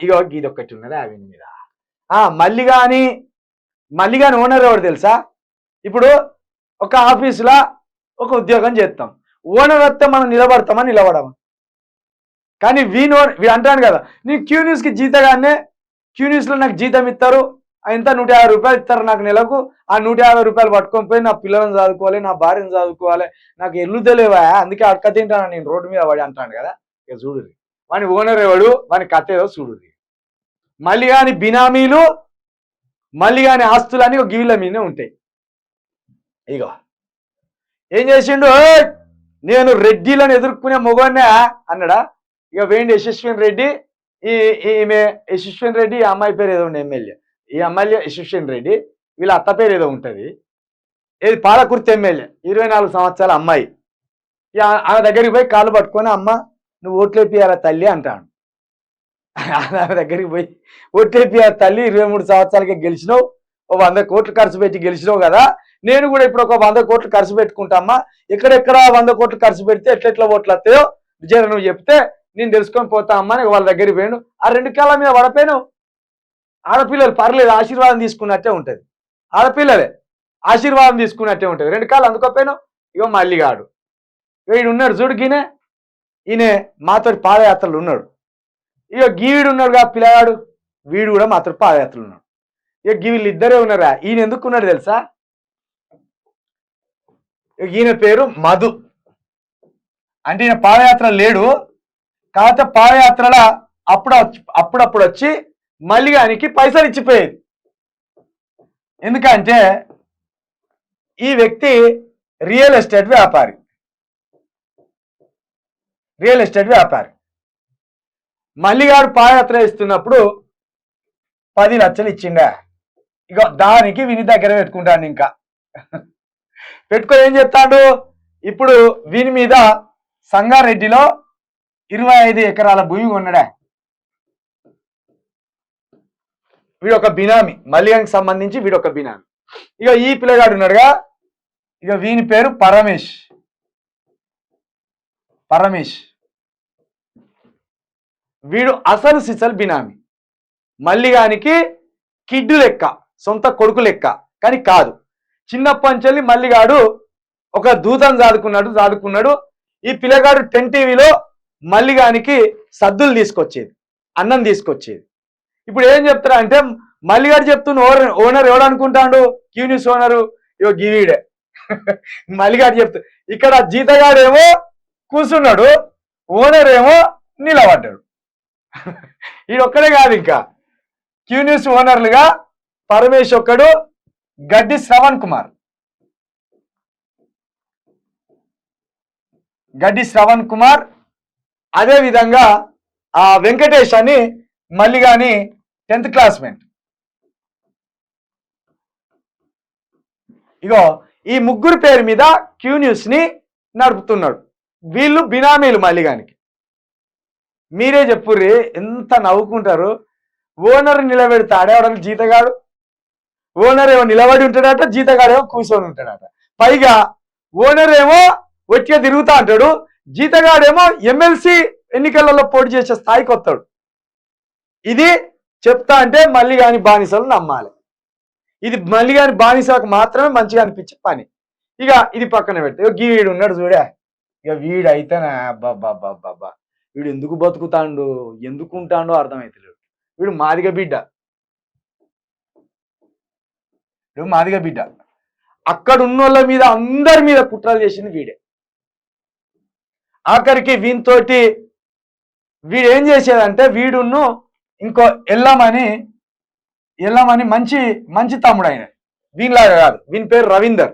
ఇగో ఇది ఒక్కటి ఉన్నది ఆ మీద. ఆ, మళ్ళీ కానీ మళ్ళీ కానీ ఓనర్ ఎవరు తెలుసా? ఇప్పుడు ఒక ఆఫీసులో ఒక ఉద్యోగం చేస్తాం ఓనర్ వస్తే మనం నిలబడతామా నిలబడమా? కానీ వీని ఓన్- వీడు అంటాను కదా నేను క్యూ న్యూస్కి జీతగానే క్యూ న్యూస్లో నాకు జీతం ఇస్తారు ఎంత నూట యాభై రూపాయలు ఇస్తారు నాకు నెలకు ఆ నూట యాభై రూపాయలు పట్టుకొని పోయి నా పిల్లలను చదువుకోవాలి నా భార్యను చదువుకోవాలి నాకు ఎల్లు తెలియవా అందుకే అడక తింటాను నేను రోడ్డు మీద పడి అంటాను కదా. ఇక చూడు వాని ఓనర్ ఎవడు? వాని కథ ఏదో చూడు మళ్ళీ కానీ బినామీలు మళ్ళీ కానీ అని ఒక గివిల మీదనే ఉంటాయి. ఇగో. ఏం చేసిండు? నేను రెడ్డిలను ఎదుర్కొనే మొగోనే అన్నాడా? ఇక వేయండి యశస్విన్ రెడ్డి ఈ ఈమె యశస్విన్ రెడ్డి ఈ అమ్మాయి పేరు ఏదో ఉంది ఎమ్మెల్యే. ఈ ఎమ్మెల్యే యశస్విన్ రెడ్డి వీళ్ళ అత్త పేరు ఏదో ఉంటుంది. ఏది పాలకుర్తి ఎమ్మెల్యే ఇరవై నాలుగు సంవత్సరాల అమ్మాయి. ఇక ఆ- ఆమె దగ్గరికి పోయి కాళ్ళు పట్టుకొని అమ్మ నువ్వు ఓట్లేపియాల తల్లి? అంటాను ఆమె దగ్గరికి పోయి ఓట్లేపియాల తల్లి? ఇరవై మూడు సంవత్సరాలకే గెలిచినావు. ఓ వంద కోట్లు ఖర్చు పెట్టి గెలిచినావు కదా. నేను కూడా ఇప్పుడు ఒక వంద కోట్లు ఖర్చు పెట్టుకుంటామ్మా. ఎక్కడెక్కడ వంద కోట్లు ఖర్చు పెడితే ఎట్లెట్లా ఓట్లు వస్తాయో విజయ నువ్వు చెప్తే నేను తెలుసుకొని పోతా అమ్మా అని వాళ్ళ దగ్గరికి పోయాను ఆ రెండు కాళ్ళ మీద పడపోయాను ఆడపిల్లలు పర్లేదు ఆశీర్వాదం తీసుకున్నట్టే ఉంటుంది. ఆడపిల్లలే ఆశీర్వాదం తీసుకున్నట్టే ఉంటుంది. రెండు కాళ్ళు అందుకోపోయాను ఇగో మల్లిగాడు వీడు ఉన్నాడు చూడుకినే ఈయన మాతో పాదయాత్రలు ఉన్నాడు. ఇక గీవిడు ఉన్నాడుగా పిల్లగాడు వీడు కూడా మాతో పాదయాత్రలు ఉన్నాడు. ఇక గీవిళ్ళు ఇద్దరే ఉన్నారా ఈయన ఎందుకు ఉన్నాడు తెలుసా? ఇక ఈయన పేరు మధు. అంటే ఈయన పాదయాత్ర లేడు కాకపోతే పాదయాత్రల అప్పుడు అప్పుడప్పుడు వచ్చి మళ్ళీ ఆయనకి పైసలు ఇచ్చిపోయేది. ఎందుకంటే ఈ వ్యక్తి రియల్ ఎస్టేట్ వ్యాపారి. రియల్ ఎస్టేట్ వ్యాపారి. మల్లిగాడు పాదయాత్ర ఇస్తున్నప్పుడు పది లక్షలు ఇచ్చిండా. ఇక దానికి విని దగ్గర పెట్టుకుంటాను ఇంకా. పెట్టుకొని ఏం చెప్తాడు ఇప్పుడు వీని మీద సంగారెడ్డిలో ఇరవై ఐదు ఎకరాల భూమి కొన్నాడా. వీడు ఒక బినామీ. మల్లిగానికి సంబంధించి వీడు ఒక బినామీ. ఇక ఈ పిల్లగాడు ఉన్నాడుగా. ఇక వీని పేరు పరమేష్ పరమేష్ వీడు అసలు సిసలు బినామీ. మల్లిగానికి కిడ్డు లెక్క సొంత కొడుకు లెక్క కానీ కాదు. చిన్నప్పటి నుంచి మల్లిగాడు ఒక దూతం చాదుకున్నాడు చాదుకున్నాడు. ఈ పిల్లగాడు టెన్ టీవీలో మల్లిగానికి సద్దులు తీసుకొచ్చేది అన్నం తీసుకొచ్చేది. ఇప్పుడు ఏం చెప్తారా అంటే మల్లిగాడు చెప్తున్న ఓనర్ ఓనర్ ఎవడు అనుకుంటాడు? Q News owner? ఇగో గివీడే. మల్లిగాడు చెప్తూ ఇక్కడ జీతగాడేమో కూర్చున్నాడు ఓనర్ ఏమో నిలబడ్డాడు. ఈడొక్కడే కాదు ఇంకా. క్యూ న్యూస్ ఓనర్లుగా పరమేష్ ఒక్కడు గడ్డి శ్రవణ్ కుమార్. గడ్డి శ్రవణ్ కుమార్ అదే విధంగా ఆ వెంకటేష్ అని మళ్ళీ కానీ టెన్త్ క్లాస్మేట్. ఇగో ఈ ముగ్గురు పేరు మీద క్యూ న్యూస్ని నడుపుతున్నాడు. వీళ్ళు బినామీలు మల్లిగానికి. మీరే చెప్పుర్రి ఎంత నవ్వుకుంటారు. ఓనర్ నిలబెడితే ఆడేవాడని జీతగాడు. ఓనర్ ఏమో నిలబడి ఉంటాడట జీతగాడేమో కూర్చొని ఉంటాడట. పైగా ఓనర్ ఏమో వచ్చే తిరుగుతా అంటాడు. జీతగాడేమో ఎమ్మెల్సీ ఎన్నికలలో పోటీ చేసే స్థాయికి వస్తాడు. ఇది చెప్తా అంటే మళ్ళీ కాని బానిసలు నమ్మాలి. ఇది మళ్ళీ కాని బానిసలకు మాత్రమే మంచిగా అనిపించే పని. ఇక ఇది పక్కన పెడితే గీ వీడు ఉన్నాడు చూడే. ఇక వీడు అయితేనే బాబా వీడు ఎందుకు బతుకుతాండు ఎందుకు ఉంటాడో అర్థమవుతలేడు వీడు మాదిగ బిడ్డ. వీడు మాదిగ బిడ్డ. అక్కడ ఉన్నోళ్ళ మీద అందరి మీద కుట్రలు చేసింది వీడే. ఆఖరికి వీనితోటి వీడు ఏం చేసేదంటే వీడును ఇంకో ఎల్లమని ఎల్లమని మంచి మంచి తమ్ముడు ఆయన వీనిలాగా కాదు. వీని పేరు రవీందర్.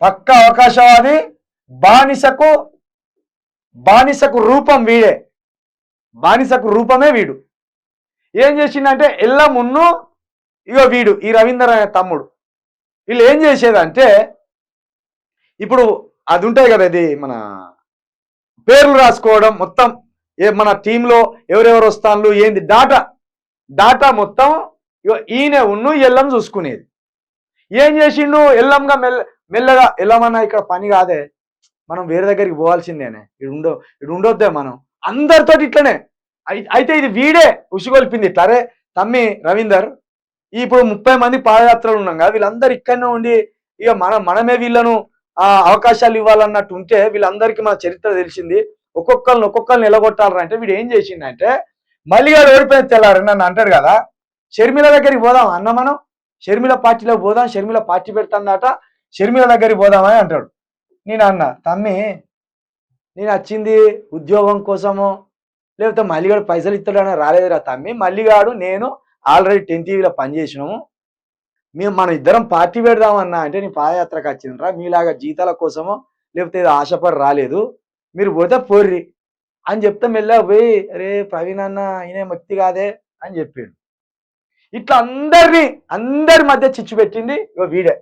పక్క అవకాశవాది బానిసకు బానిసకు రూపం వీడే. బానిసకు రూపమే వీడు. ఏం చేసిందంటే ఎల్లమున్ను ఇగో వీడు ఈ రవీందర్ అనే తమ్ముడు. వీళ్ళు ఏం చేసేదంటే ఇప్పుడు అది ఉంటాయి కదా ఇది మన పేర్లు రాసుకోవడం మొత్తం ఏ మన టీంలో ఎవరెవరు వస్తాను ఏంది డాటా. డాటా మొత్తం ఇగో ఈయన ఉన్ను ఎల్లం చూసుకునేది. ఏం చేసిండు ఎల్లంగా మెల్ల మెల్లగా ఎల్లమన్నా ఇక్కడ పని కాదే మనం వేరే దగ్గరికి పోవాల్సిందేనే. ఇడు ఉండో ఇడు ఉండొద్దే మనం. అందరితోటి ఇట్లనే. అయితే ఇది వీడే ఉసిగొల్పింది ఇట్లా. తమ్మి రవీందర్ ఇప్పుడు ముప్పై మంది పాదయాత్రలు ఉన్నాం కదా వీళ్ళందరూ ఇక్కడనే ఉండి ఇక మనం మనమే వీళ్ళను ఆ అవకాశాలు ఇవ్వాలన్నట్టు ఉంటే వీళ్ళందరికీ మన చరిత్ర తెలిసింది. ఒక్కొక్కరిని ఒక్కొక్కరిని నిలగొట్టాలంటే వీడు ఏం చేసిండంటే మళ్ళీ గారు ఓడిపోయిన తెల్లారు నన్ను అంటాడు కదా షర్మిల దగ్గరికి పోదాం అన్న మనం. షర్మిల పార్టీలో పోదాం షర్మిల పార్టీ పెడుతుందట షర్మిల దగ్గరికి పోదామని అంటాడు. నేను అన్న తమ్మి నేను వచ్చింది ఉద్యోగం కోసము లేకపోతే మల్లిగాడు పైసలు ఇస్తాడని రాలేదురా తమ్మి. మల్లిగాడు నేను ఆల్రెడీ టెన్త్ టీవీలో పనిచేసినాము మేము మనం ఇద్దరం పార్టీ పెడదామన్నా అంటే నేను పాదయాత్రకు వచ్చిండ్రా. మీలాగా జీతాల కోసమో లేకపోతే ఏదో ఆశపడి రాలేదు. మీరు పోతే పోర్రి. అని చెప్తే మెల్లగా పోయి అరే ప్రవీణ్ అన్న ఈయన మక్తి కాదే? అని చెప్పాడు. ఇట్లా అందరినీ అందరి మధ్య చిచ్చు పెట్టింది ఇక వీడే.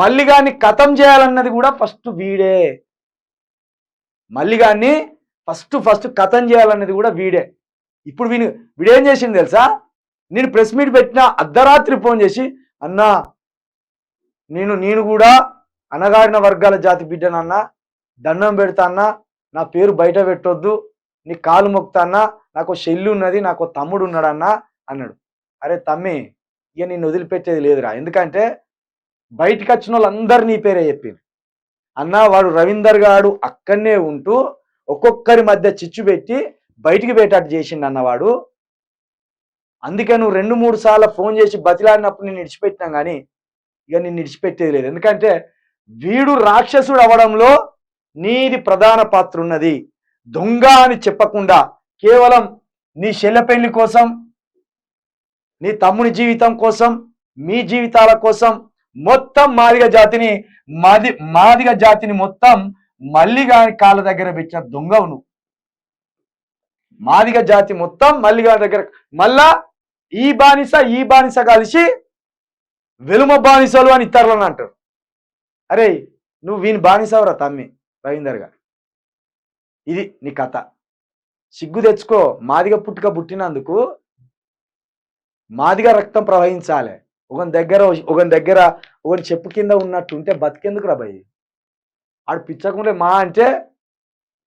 మల్లిగాన్ని కథం చేయాలన్నది కూడా ఫస్ట్ వీడే. మల్లిగాన్ని ఫస్ట్ ఫస్ట్ కథం చేయాలన్నది కూడా వీడే. ఇప్పుడు వీని వీడేం చేసింది తెలుసా? నేను ప్రెస్ మీట్ పెట్టిన అర్ధరాత్రి ఫోన్ చేసి అన్నా నేను నేను కూడా అనగాడిన వర్గాల జాతి బిడ్డనన్నా దండం పెడతా నా పేరు బయట పెట్టొద్దు నీ కాలు మొక్తాన్నా నాకు చెల్లి ఉన్నది నాకు తమ్ముడు ఉన్నాడన్నా అన్నాడు. అరే తమ్మి ఇక నిన్ను వదిలిపెట్టేది లేదురా. ఎందుకంటే బయటికి వచ్చిన వాళ్ళందరు నీ పేరే చెప్పింది అన్న వాడు రవీందర్ గాడు అక్కడనే ఉంటూ ఒక్కొక్కరి మధ్య చిచ్చు పెట్టి బయటికి పెట్టేటట్టు చేసిండు అన్నవాడు అందుకే నువ్వు రెండు మూడు సార్లు ఫోన్ చేసి బతిలాడినప్పుడు నేను విడిచిపెట్టినా కానీ ఇక నేను నిడిచిపెట్టేది లేదు. ఎందుకంటే వీడు రాక్షసుడు అవడంలో నీది ప్రధాన పాత్ర ఉన్నది. దొంగ అని చెప్పకుండా కేవలం నీ చెల్ల పెళ్ళి కోసం నీ తమ్ముని జీవితం కోసం మీ జీవితాల కోసం మొత్తం మాదిగ జాతిని మాది మాదిగ జాతిని మొత్తం మల్లిగా కాళ్ళ దగ్గర పెట్టిన దొంగవు నువ్వు. మాదిగ జాతి మొత్తం మల్లిగా దగ్గర మళ్ళా ఈ బానిస ఈ బానిస కలిసి వెలుమ బానిసలు అని ఇతరులను అంటారు. అరే నువ్వు వీని బానిసవరా తమ్మి? రవీందర్ గారు. ఇది నీ కథ. సిగ్గు తెచ్చుకో మాదిగ పుట్టుక పుట్టినందుకు మాదిగ రక్తం ప్రవహించాలి. ఒక దగ్గర ఒక దగ్గర ఒకని చెప్పు కింద ఉన్నట్టు ఉంటే బతికెందుకు రా భయ్ ఆడు పిచ్చకుంటే మా అంటే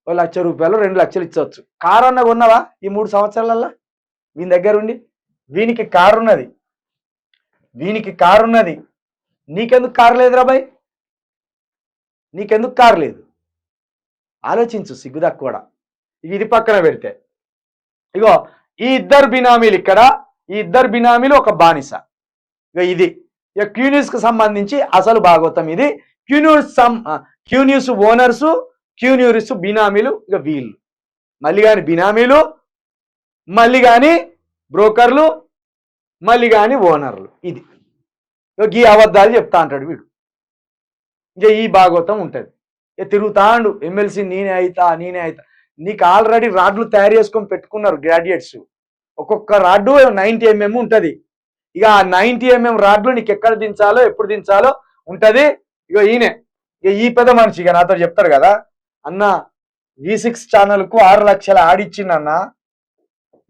ఓ లక్ష రూపాయలు రెండు లక్షలు ఇచ్చవచ్చు. కారు అన్న కొన్నావా ఈ మూడు సంవత్సరాలల్లో? వీని దగ్గర ఉండి? వీనికి కారు ఉన్నది. వీనికి కారు ఉన్నది. నీకెందుకు కారు లేదురా భయ్? నీకెందుకు కారు లేదు? ఆలోచించు సిగ్గు కూడా ఇది పక్కన పెడితే. ఇగో ఈ ఇద్దరు బినామీలు ఇక్కడ ఈ ఇద్దరు బినామీలు ఒక బానిస. ఇక ఇది. ఇక క్యూన్యూస్ సంబంధించి అసలు భాగవతం ఇది. క్యూన్యూస్ సం క్యూన్యూస్ ఓనర్స్ క్యూన్యూరిస్ బినామీలు ఇక వీళ్ళు. మళ్ళీ కానీ బినామీలు మళ్ళీ కానీ బ్రోకర్లు మళ్ళీ కానీ ఓనర్లు. ఇది. ఇక ఈ అబద్ధాలు చెప్తా అంటాడు వీడు. ఇక ఈ భాగవతం ఉంటుంది. ఇక తిరుగుతాండు ఎమ్మెల్సీ నేనే అవుతా నేనే అవుతా నీకు ఆల్రెడీ రాడ్లు తయారు చేసుకొని పెట్టుకున్నారు గ్రాడ్యుయేట్స్. ఒక్కొక్క రాడ్డు నైన్టీ ఎంఎం ఉంటుంది. ఇక ఆ నైన్టీ ఎంఎం రాడ్లు నీకు ఎక్కడ దించాలో ఎప్పుడు దించాలో ఉంటది. ఇక ఈయనే. ఇక ఈ పెద్ద మనిషి ఇక నాతో చెప్తారు కదా. అన్న వి సిక్స్ ఛానల్కు ఆరు లక్షల ఆడిచ్చిండన్న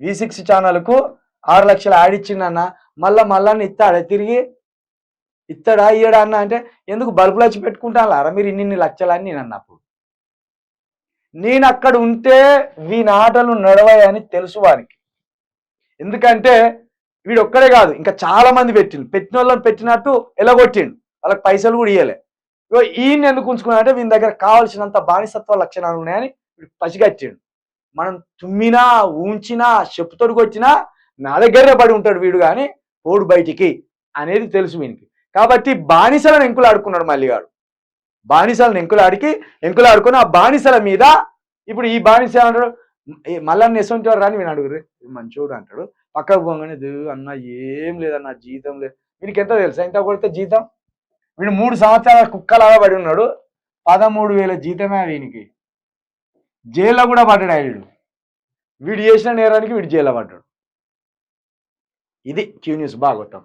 వి సిక్స్ ఛానల్కు ఆరు లక్షల ఆడిచ్చిండన్న మళ్ళా మళ్ళా ఇస్తాడా తిరిగి ఇస్తాడా ఇయ్యడా అన్న అంటే ఎందుకు బల్బులు వచ్చి పెట్టుకుంటాను మీరు ఇన్ని లక్షలని నేను అన్నప్పుడు నేను అక్కడ ఉంటే వీని ఆటలు నడవాయని తెలుసు వారికి ఎందుకంటే వీడు ఒక్కడే కాదు. ఇంకా చాలా మంది పెట్టిండు పెట్టిన వాళ్ళని పెట్టినట్టు ఎలగొట్టిండు. వాళ్ళకి పైసలు కూడా ఇవ్వలే ఇగో ఈయన ఎందుకు ఉంచుకున్నాడంటే వీని దగ్గర కావాల్సినంత బానిసత్వ లక్షణాలు ఉన్నాయని వీడు పసిగట్టిండు. మనం తుమ్మినా ఊంచినా చెప్పుతోడు కొట్టినా నా దగ్గరే పడి ఉంటాడు వీడు కానీ పోడు బయటికి అనేది తెలుసు వీనికి. కాబట్టి బానిసలను ఎంకులాడుకున్నాడు మల్లిగాడు. బానిసలను ఎంకులాడికి ఎంకులాడుకుని ఆ బానిసల మీద ఇప్పుడు ఈ బానిస అంటాడు మల్లని ఎసొంటి వాడు రాని వీడు అడుగురు మంచోడు అంటాడు. పక్కకు పోగానే "దు, అన్న ఏం లేదన్న జీతం లేదు. వీడికి ఎంత తెలుసా? ఎంత కొడితే జీతం? వీడు మూడు సంవత్సరాల కుక్కలాగా పడి ఉన్నాడు. పదమూడు వేల జీతమే వీనికి. జైల్లో కూడా పడ్డాడు వీడు? వీడు చేసిన నేరానికి వీడు జైల్లో పడ్డాడు. ఇది క్యూ న్యూస్ బాగొట్టాం